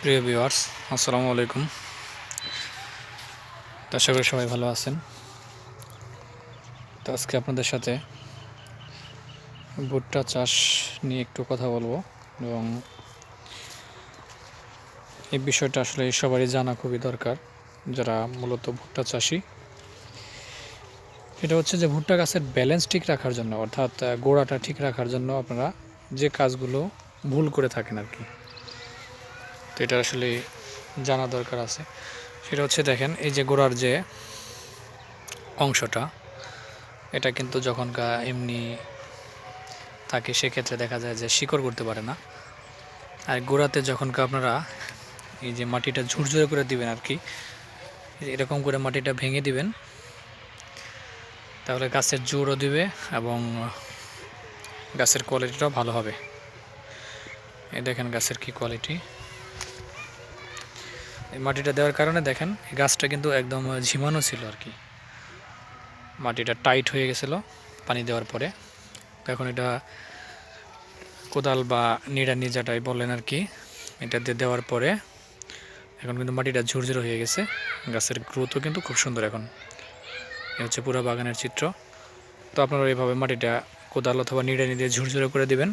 প্রিয় ভিউয়ার্স, আসসালামু আলাইকুম। তো আশা করি সবাই ভালো আছেন। তো আজকে আপনাদের সাথে ভুট্টা চাষ নিয়ে একটু কথা বলব এবং এই বিষয়টা আসলে সবারই জানা খুবই দরকার, যারা মূলত ভুট্টা চাষি। এটা হচ্ছে যে ভুট্টা গাছের ব্যালেন্স ঠিক রাখার জন্য, অর্থাৎ গোড়াটা ঠিক রাখার জন্য আপনারা যে কাজগুলো ভুল করে থাকেন আর কি। তো এটা আসলে জানা দরকার আছে। সেটা হচ্ছে দেখেন, এই যে গোড়ার যে অংশটা, এটা কিন্তু যখন এমনি থাকে, সেক্ষেত্রে দেখা যায় যে শিকড় করতে পারে না। আর গোড়াতে যখন আপনারা এই যে মাটিটা ঝুরঝুরে করে দিবেন আর কি, এরকম করে মাটিটা ভেঙে দিবেন, তাহলে গাছের জোরও দিবে এবং গাছের কোয়ালিটিটাও ভালো হবে। এই দেখেন গাছের কি কোয়ালিটি এই মাটিটা দেওয়ার কারণে দেখেন, এই গাছটা কিন্তু একদম ঝিমানো ছিল আর কি। মাটিটা টাইট হয়ে গেছিল পানি দেওয়ার পরে। এখন এটা কোদাল বা নিড়ানি যেটাই বলেন আর কি, এটা দিয়ে দেওয়ার পরে এখন কিন্তু মাটিটা ঝুরঝুরে হয়ে গেছে। গাছের গ্রোথও কিন্তু খুব সুন্দর এখন। এ হচ্ছে পুরো বাগানের চিত্র। তো আপনারা এইভাবে মাটিটা কোদাল অথবা নিড়ানি দিয়ে ঝুরঝুরে করে দিবেন।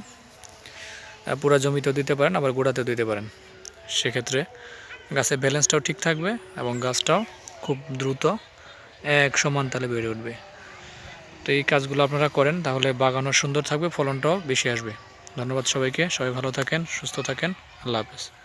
পুরা জমিতেও দিতে পারেন, আবার গোড়াতেও দিতে পারেন। সেক্ষেত্রে গাছের ব্যালেন্সটাও ঠিক থাকবে এবং গাছটাও খুব দ্রুত এক সমান তালে বেড়ে উঠবে। তো এই কাজগুলো আপনারা করেন, তাহলে বাগানও সুন্দর থাকবে, ফলনটাও বেশি আসবে। ধন্যবাদ সবাইকে, সবাই ভালো থাকেন, সুস্থ থাকেন, আল্লাহ হাফেজ।